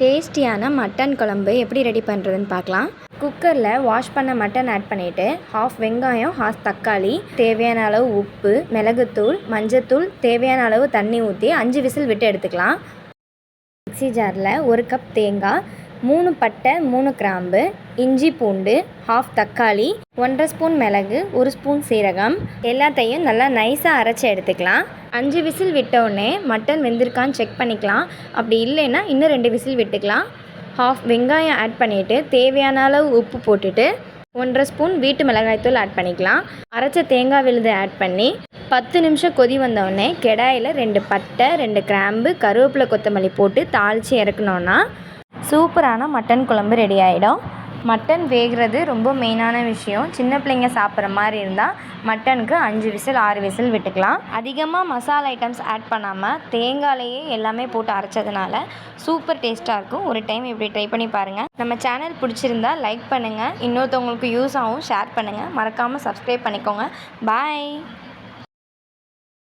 டேஸ்டியான மட்டன் குழம்பு எப்படி ரெடி பண்ணுறதுன்னு பார்க்கலாம். குக்கரில் வாஷ் பண்ண மட்டன் ஆட் பண்ணிவிட்டு ஹாஃப் வெங்காயம் ஹாஃப் தக்காளி தேவையான அளவு உப்பு மிளகுத்தூள் மஞ்சத்தூள் தேவையான அளவு தண்ணி ஊற்றி அஞ்சு விசில் விட்டு எடுத்துக்கலாம். மிக்ஸி ஜாரில் ஒரு கப் தேங்காய் மூணு பட்டை மூணு கிராம்பு இஞ்சி பூண்டு ஹாஃப் தக்காளி ஒன்றரை ஸ்பூன் மிளகு ஒரு ஸ்பூன் சீரகம். எல்லாத்தையும் நல்லா நைஸாக அரைச்சி எடுத்துக்கலாம். அஞ்சு விசில் விட்டோடனே மட்டன் வெந்திருக்கான்னு செக் பண்ணிக்கலாம். அப்படி இல்லைன்னா இன்னும் ரெண்டு விசில் விட்டுக்கலாம். ஹாஃப் வெங்காயம் ஆட் பண்ணிவிட்டு தேவையான அளவு உப்பு போட்டுட்டு ஒன்றரை ஸ்பூன் வீட்டு மிளகாய்த்தூள் ஆட் பண்ணிக்கலாம். அரைச்ச தேங்காய் விழுது ஆட் பண்ணி பத்து நிமிஷம் கொதி வந்தோடனே கெடாயில் ரெண்டு பட்டை ரெண்டு கிராம்பு கருவேப்பிலை கொத்தமல்லி போட்டு தாளித்து இறக்குனோன்னா சூப்பரான மட்டன் குழம்பு ரெடி ஆகிடும் மட்டன் வேகிறது ரொம்ப மெயினான விஷயம். சின்ன பிள்ளைங்க சாப்பிட்ற மாதிரி இருந்தால் மட்டனுக்கு அஞ்சு விசில் ஆறு விசில் விட்டுக்கலாம். அதிகமாக மசாலா ஐட்டம்ஸ் ஆட் பண்ணாமல் தேங்காயிலேயே எல்லாமே போட்டு அரைச்சதுனால சூப்பர் டேஸ்ட்டாக இருக்கும். ஒரு டைம் இப்படி ட்ரை பண்ணி பாருங்கள் நம்ம சேனல் பிடிச்சிருந்தா லைக் பண்ணுங்கள் இன்னொருத்தவங்களுக்கு யூஸ் ஆகும் ஷேர் பண்ணுங்கள் மறக்காமல் சப்ஸ்கிரைப் பண்ணிக்கோங்க. பாய்